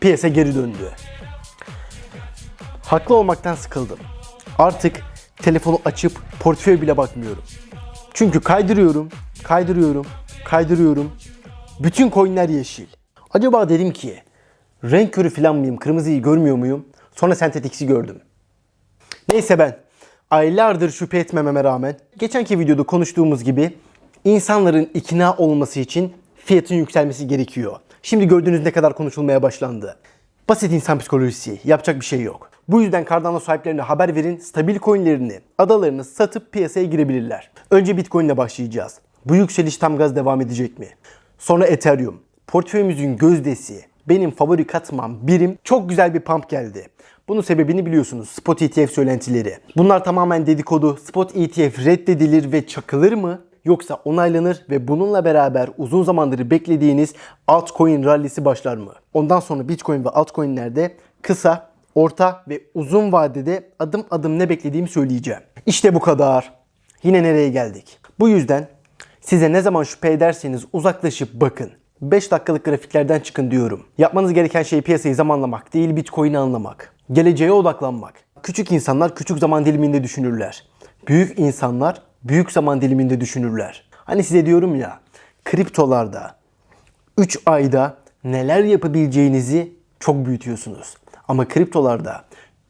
piyasa geri döndü. Haklı olmaktan sıkıldım. Artık telefonu açıp portföy bile bakmıyorum. Çünkü kaydırıyorum, kaydırıyorum, kaydırıyorum. Bütün coinler yeşil. Acaba dedim ki renk körü falan mıyım, kırmızıyı görmüyor muyum? Sonra sentetiksi gördüm. Neyse ben aylardır şüphe etmememe rağmen geçenki videoda konuştuğumuz gibi insanların ikna olması için fiyatın yükselmesi gerekiyor. Şimdi gördüğünüz ne kadar konuşulmaya başlandı. Basit insan psikolojisi. Yapacak bir şey yok. Bu yüzden Cardano sahiplerine haber verin. Stabil coinlerini, adalarını satıp piyasaya girebilirler. Önce Bitcoin ile başlayacağız. Bu yükseliş tam gaz devam edecek mi? Sonra Ethereum. Portföyümüzün gözdesi. Benim favori katmam birim. Çok güzel bir pump geldi. Bunun sebebini biliyorsunuz. Spot ETF söylentileri. Bunlar tamamen dedikodu. Spot ETF reddedilir ve çakılır mı? Yoksa onaylanır ve bununla beraber uzun zamandır beklediğiniz altcoin rallisi başlar mı? Ondan sonra Bitcoin ve altcoinlerde kısa, orta ve uzun vadede adım adım ne beklediğimi söyleyeceğim. İşte bu kadar. Yine nereye geldik? Bu yüzden size ne zaman şüphe ederseniz uzaklaşıp bakın. 5 dakikalık grafiklerden çıkın diyorum. Yapmanız gereken şey piyasayı zamanlamak değil Bitcoin'i anlamak. Geleceğe odaklanmak. Küçük insanlar küçük zaman diliminde düşünürler. Büyük insanlar büyük zaman diliminde düşünürler. Hani size diyorum ya kriptolarda 3 ayda neler yapabileceğinizi çok büyütüyorsunuz. Ama kriptolarda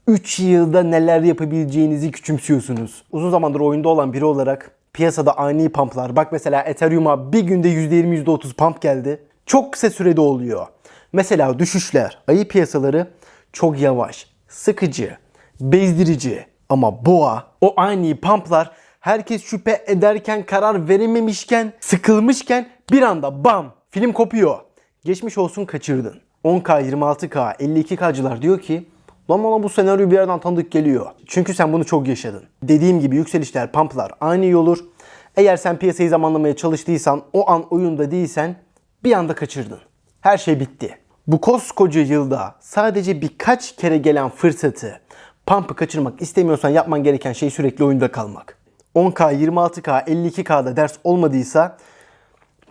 3 yılda neler yapabileceğinizi küçümsüyorsunuz. Uzun zamandır oyunda olan biri olarak piyasada ani pumplar. Bak mesela Ethereum'a bir günde %20 %30 pump geldi. Çok kısa sürede oluyor. Mesela düşüşler, ayı piyasaları çok yavaş, sıkıcı, bezdirici. Ama boğa, o ani pumplar herkes şüphe ederken, karar verememişken, sıkılmışken bir anda bam film kopuyor. Geçmiş olsun kaçırdın. 10K, 26K, 52K'cılar diyor ki Lan bana bu senaryo bir yerden tanıdık geliyor. Çünkü sen bunu çok yaşadın. Dediğim gibi yükselişler, pumplar ani olur. Eğer sen piyasayı zamanlamaya çalıştıysan, o an oyunda değilsen bir anda kaçırdın. Her şey bitti. Bu koskoca yılda sadece birkaç kere gelen fırsatı, pump'ı kaçırmak istemiyorsan yapman gereken şey sürekli oyunda kalmak. 10K, 26K, 52K'da ders olmadıysa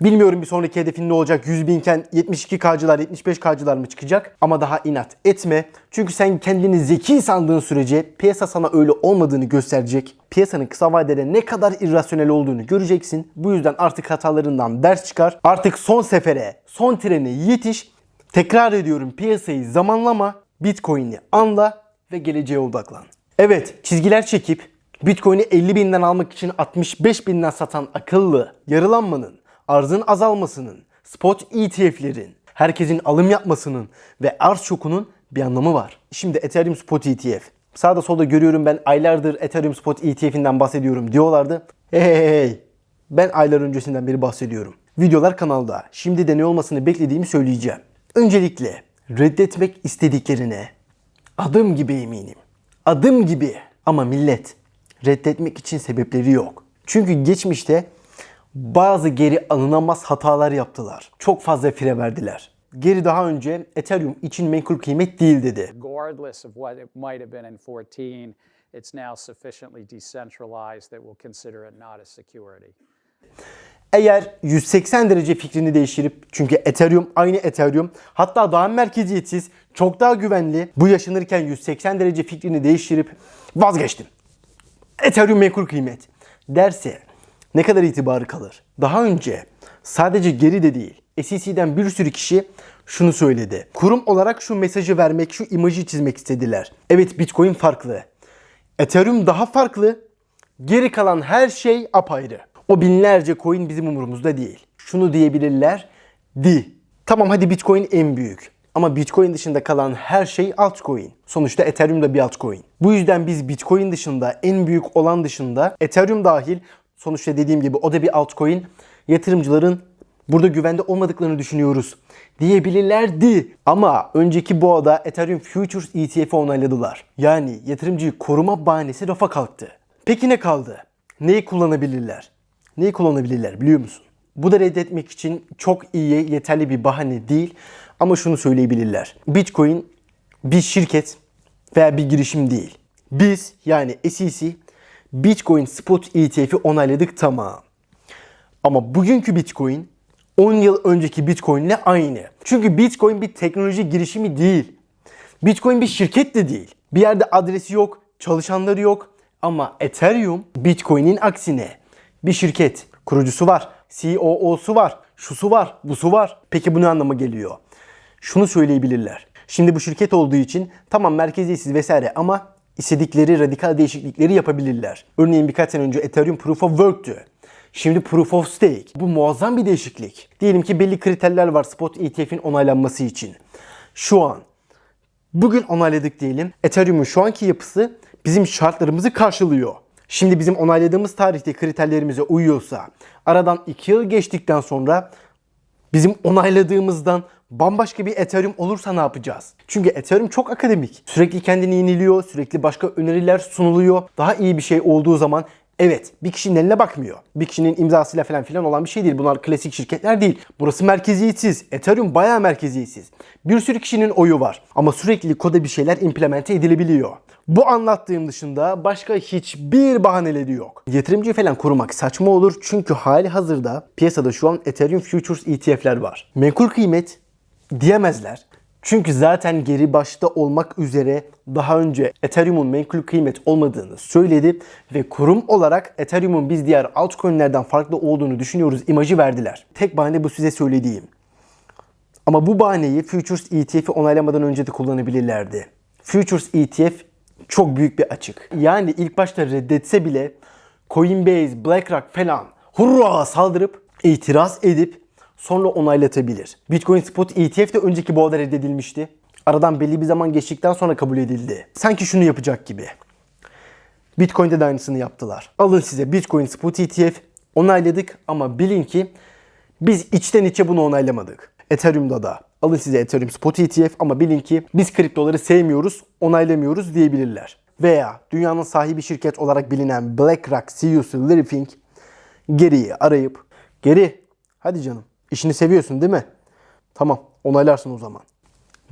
Bilmiyorum bir sonraki hedefin ne olacak? 100 binken 72K'cılar, 75K'cılar mı çıkacak? Ama daha inat etme. Çünkü sen kendini zeki sandığın sürece piyasa sana öyle olmadığını gösterecek. Piyasanın kısa vadede ne kadar irrasyonel olduğunu göreceksin. Bu yüzden artık hatalarından ders çıkar. Artık son sefere, son trene yetiş. Tekrar ediyorum piyasayı zamanlama, Bitcoin'i anla ve geleceğe odaklan. Evet çizgiler çekip Bitcoin'i 50 binden almak için 65 binden satan akıllı yarılanmanın arzın azalmasının, spot ETF'lerin, herkesin alım yapmasının ve arz şokunun bir anlamı var. Şimdi Ethereum Spot ETF. Sağda solda görüyorum ben aylardır Ethereum Spot ETF'inden bahsediyorum diyorlardı. Hey hey hey. Ben aylar öncesinden beri bahsediyorum. Videolar kanalda. Şimdi de ne olmasını beklediğimi söyleyeceğim. Öncelikle reddetmek istediklerine adım gibi eminim. Adım gibi. Ama millet reddetmek için sebepleri yok. Çünkü geçmişte bazı geri alınamaz hatalar yaptılar. Çok fazla fire verdiler. Geri daha önce Ethereum için menkul kıymet değil dedi. regardless of what it might have been in 14, it's now sufficiently decentralized that we'll consider it not a security. Eğer 180 derece fikrini değiştirip çünkü Ethereum aynı Ethereum hatta daha merkeziyetsiz, çok daha güvenli bu yaşanırken 180 derece fikrini değiştirip vazgeçtim. Ethereum menkul kıymet derse ne kadar itibarı kalır? Daha önce sadece geri de değil SEC'den bir sürü kişi şunu söyledi. Kurum olarak şu mesajı vermek, şu imajı çizmek istediler. Evet Bitcoin farklı. Ethereum daha farklı. Geri kalan her şey apayrı. O binlerce coin bizim umurumuzda değil. Şunu diyebilirler. Di. Tamam hadi Bitcoin en büyük. Ama Bitcoin dışında kalan her şey altcoin. Sonuçta Ethereum da bir altcoin. Bu yüzden biz Bitcoin dışında en büyük olan dışında Ethereum dahil sonuçta dediğim gibi o da bir altcoin. Yatırımcıların burada güvende olmadıklarını düşünüyoruz diyebilirlerdi. Ama önceki boğada Ethereum Futures ETF'i onayladılar. Yani yatırımcıyı koruma bahanesi rafa kalktı. Peki ne kaldı? Neyi kullanabilirler? Neyi kullanabilirler biliyor musun? Bu da reddetmek için çok iyi, yeterli bir bahane değil. Ama şunu söyleyebilirler. Bitcoin bir şirket veya bir girişim değil. Biz yani SEC Bitcoin Spot ETF'i onayladık tamam. Ama bugünkü Bitcoin 10 yıl önceki Bitcoin ile aynı. Çünkü Bitcoin bir teknoloji girişimi değil. Bitcoin bir şirket de değil. Bir yerde adresi yok, çalışanları yok. Ama Ethereum Bitcoin'in aksine bir şirket. Kurucusu var, COO'su var, şusu var, busu var. Peki bu ne anlama geliyor? Şunu söyleyebilirler. Şimdi bu şirket olduğu için tamam merkeziyetsiz vesaire ama istedikleri radikal değişiklikleri yapabilirler. Örneğin birkaç sene önce Ethereum Proof of Work'tü. Şimdi Proof of Stake. Bu muazzam bir değişiklik. Diyelim ki belli kriterler var spot ETF'in onaylanması için. Şu an Bugün onayladık diyelim. Ethereum'un şu anki yapısı bizim şartlarımızı karşılıyor. Şimdi bizim onayladığımız tarihte kriterlerimize uyuyorsa aradan 2 yıl geçtikten sonra bizim onayladığımızdan bambaşka bir Ethereum olursa ne yapacağız? Çünkü Ethereum çok akademik. Sürekli kendini yeniliyor, sürekli başka öneriler sunuluyor. Daha iyi bir şey olduğu zaman Evet, bir kişinin eline bakmıyor. Bir kişinin imzasıyla falan filan olan bir şey değil. Bunlar klasik şirketler değil. Burası merkeziyetsiz. Ethereum bayağı merkeziyetsiz. Bir sürü kişinin oyu var. Ama sürekli koda bir şeyler implemente edilebiliyor. Bu anlattığım dışında başka hiçbir bahaneleri yok. Yatırımcı falan korumak saçma olur çünkü hali hazırda piyasada şu an Ethereum Futures ETF'ler var. Menkul kıymet diyemezler. Çünkü zaten geri başta olmak üzere daha önce Ethereum'un menkul kıymet olmadığını söyledi ve kurum olarak Ethereum'un biz diğer altcoin'lerden farklı olduğunu düşünüyoruz imajı verdiler. Tek bahane bu size söylediğim. Ama bu bahaneyi Futures ETF'i onaylamadan önce de kullanabilirlerdi. Futures ETF çok büyük bir açık. Yani ilk başta reddetse bile Coinbase, BlackRock falan hurra saldırıp itiraz edip sonra onaylatabilir. Bitcoin Spot ETF de önceki boğada reddedilmişti. Aradan belli bir zaman geçtikten sonra kabul edildi. Sanki şunu yapacak gibi. Bitcoin'de de aynısını yaptılar. Alın size Bitcoin Spot ETF onayladık ama bilin ki biz içten içe bunu onaylamadık. Ethereum'da da alın size Ethereum Spot ETF ama bilin ki biz kriptoları sevmiyoruz, onaylamıyoruz diyebilirler. Veya dünyanın sahibi şirket olarak bilinen BlackRock CEO'su Larry Fink geriyi arayıp geri hadi canım işini seviyorsun değil mi? Tamam onaylarsın o zaman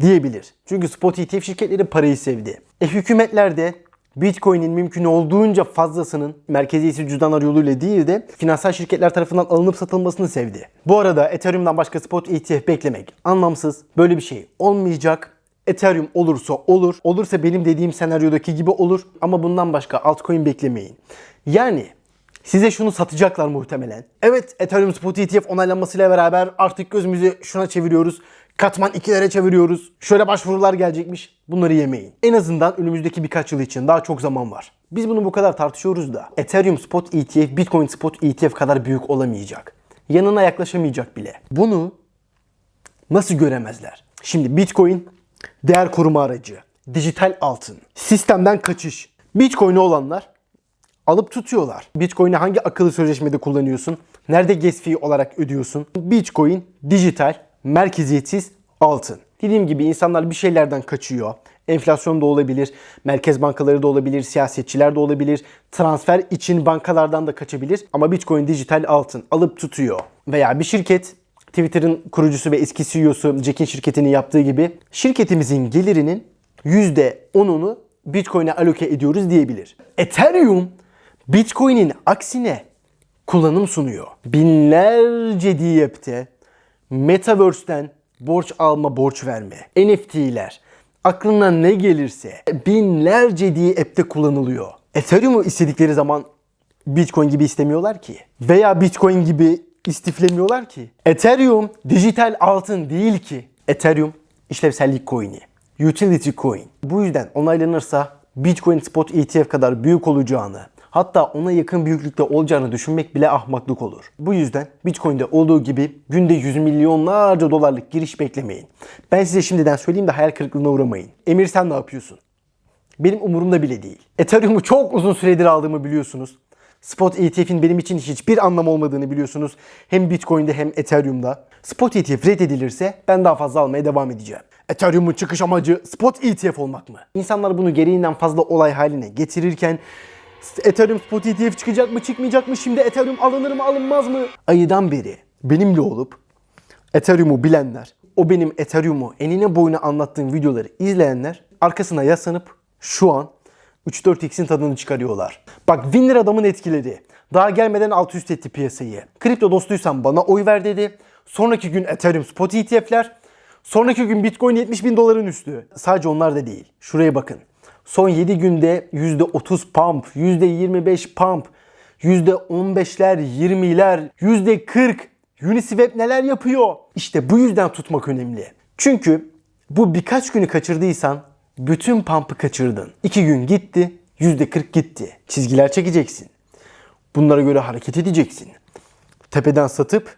diyebilir. Çünkü spot ETF şirketleri parayı sevdi. E hükümetler de Bitcoin'in mümkün olduğunca fazlasının merkeziyetsiz cüzdanlar yoluyla değil de finansal şirketler tarafından alınıp satılmasını sevdi. Bu arada Ethereum'dan başka spot ETF beklemek anlamsız. Böyle bir şey olmayacak. Ethereum olursa olur. Olursa benim dediğim senaryodaki gibi olur. Ama bundan başka altcoin beklemeyin. Yani Size şunu satacaklar muhtemelen. Evet Ethereum Spot ETF onaylanmasıyla beraber artık gözümüzü şuna çeviriyoruz. Katman 2'lere çeviriyoruz. Şöyle başvurular gelecekmiş. Bunları yemeyin. En azından önümüzdeki birkaç yıl için daha çok zaman var. Biz bunu bu kadar tartışıyoruz da Ethereum Spot ETF, Bitcoin Spot ETF kadar büyük olamayacak. Yanına yaklaşamayacak bile. Bunu nasıl göremezler? Şimdi Bitcoin değer koruma aracı, dijital altın, sistemden kaçış. Bitcoin'i olanlar alıp tutuyorlar. Bitcoin'i hangi akıllı sözleşmede kullanıyorsun? Nerede gas fee olarak ödüyorsun? Bitcoin dijital, merkeziyetsiz altın. Dediğim gibi insanlar bir şeylerden kaçıyor. Enflasyon da olabilir, merkez bankaları da olabilir, siyasetçiler de olabilir, transfer için bankalardan da kaçabilir. Ama Bitcoin dijital altın alıp tutuyor. Veya bir şirket Twitter'ın kurucusu ve eski CEO'su Jack'in şirketini yaptığı gibi şirketimizin gelirinin %10'unu Bitcoin'e aloke ediyoruz diyebilir. Ethereum Bitcoin'in aksine kullanım sunuyor. Binlerce diyepte Metaverse'den borç alma, borç verme, NFT'ler, aklına ne gelirse binlerce diye app'te kullanılıyor. Ethereum'u istedikleri zaman Bitcoin gibi istemiyorlar ki. Veya Bitcoin gibi istiflemiyorlar ki. Ethereum dijital altın değil ki. Ethereum işlevsellik coin'i. Utility coin. Bu yüzden onaylanırsa Bitcoin Spot ETF kadar büyük olacağını, hatta ona yakın büyüklükte olacağını düşünmek bile ahmaklık olur. Bu yüzden Bitcoin'de olduğu gibi günde yüz milyonlarca dolarlık giriş beklemeyin. Ben size şimdiden söyleyeyim de hayal kırıklığına uğramayın. Emir sen ne yapıyorsun? Benim umurumda bile değil. Ethereum'u çok uzun süredir aldığımı biliyorsunuz. Spot ETF'in benim için hiçbir anlam olmadığını biliyorsunuz. Hem Bitcoin'de hem Ethereum'da. Spot ETF reddedilirse ben daha fazla almaya devam edeceğim. Ethereum'un çıkış amacı Spot ETF olmak mı? İnsanlar bunu gereğinden fazla olay haline getirirken Ethereum Spot ETF çıkacak mı çıkmayacak mı şimdi Ethereum alınır mı alınmaz mı? Ayıdan beri benimle olup Ethereum'u bilenler, o benim Ethereum'u enine boyuna anlattığım videoları izleyenler arkasına yaslanıp şu an 3-4x'in tadını çıkarıyorlar. Bak Winner adamın etkileri. Daha gelmeden alt üst etti piyasayı. Kripto dostuysan bana oy ver dedi. Sonraki gün Ethereum spot ETF'ler. Sonraki gün Bitcoin 70 bin doların üstü. Sadece onlar da değil. Şuraya bakın. Son 7 günde %30 pump, %25 pump, %15'ler, 20'ler, %40. Uniswap neler yapıyor? İşte bu yüzden tutmak önemli. Çünkü bu birkaç günü kaçırdıysan bütün pump'ı kaçırdın. 2 gün gitti, %40 gitti. Çizgiler çekeceksin. Bunlara göre hareket edeceksin. Tepeden satıp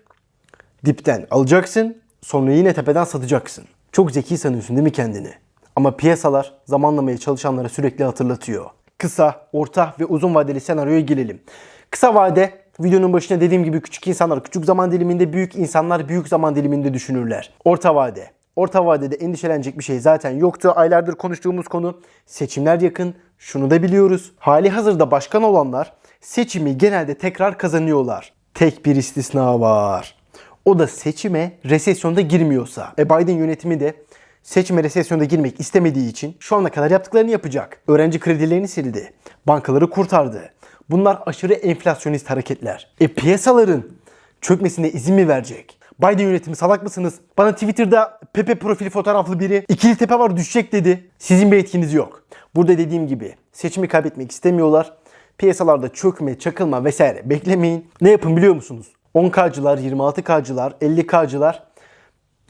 dipten alacaksın. Sonra yine tepeden satacaksın. Çok zeki sanıyorsun değil mi kendini? Ama piyasalar zamanlamaya çalışanlara sürekli hatırlatıyor. Kısa, orta ve uzun vadeli senaryoya girelim. Kısa vade videonun başında dediğim gibi küçük insanlar küçük zaman diliminde, büyük insanlar büyük zaman diliminde düşünürler. Orta vade. Orta vadede endişelenecek bir şey zaten yoktu. Aylardır konuştuğumuz konu seçimler yakın. Şunu da biliyoruz. Hali hazırda başkan olanlar seçimi genelde tekrar kazanıyorlar. Tek bir istisna var. O da seçime resesyonda girmiyorsa. E Biden yönetimi de seçime resesyonda girmek istemediği için şu ana kadar yaptıklarını yapacak. Öğrenci kredilerini sildi. Bankaları kurtardı. Bunlar aşırı enflasyonist hareketler. E piyasaların çökmesine izin mi verecek? Biden yönetimi salak mısınız? Bana Twitter'da Pepe profili fotoğraflı biri ikili tepe var düşecek dedi. Sizin bir etkiniz yok. Burada dediğim gibi seçimi kaybetmek istemiyorlar. Piyasalarda çökme, çakılma vesaire beklemeyin. Ne yapın biliyor musunuz? 10K'cılar, 26K'cılar, 50K'cılar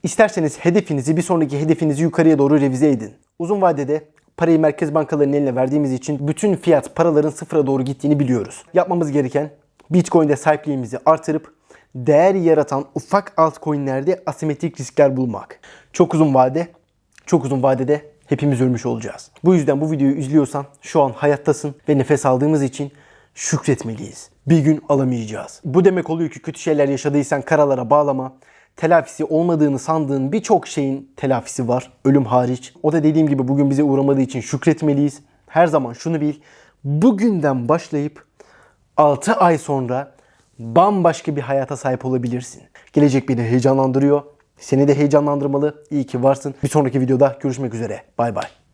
İsterseniz hedefinizi bir sonraki hedefinizi yukarıya doğru revize edin. Uzun vadede parayı merkez bankalarının eline verdiğimiz için bütün fiyat paraların sıfıra doğru gittiğini biliyoruz. Yapmamız gereken Bitcoin'de sahipliğimizi artırıp değer yaratan ufak altcoin'lerde asimetrik riskler bulmak. Çok uzun vade, çok uzun vadede hepimiz ölmüş olacağız. Bu yüzden bu videoyu izliyorsan şu an hayattasın ve nefes aldığımız için şükretmeliyiz. Bir gün alamayacağız. Bu demek oluyor ki kötü şeyler yaşadıysan karalara bağlama. Telafisi olmadığını sandığın birçok şeyin telafisi var. Ölüm hariç. O da dediğim gibi bugün bize uğramadığı için şükretmeliyiz. Her zaman şunu bil. Bugünden başlayıp 6 ay sonra bambaşka bir hayata sahip olabilirsin. Gelecek beni heyecanlandırıyor. Seni de heyecanlandırmalı. İyi ki varsın. Bir sonraki videoda görüşmek üzere. Bay bay.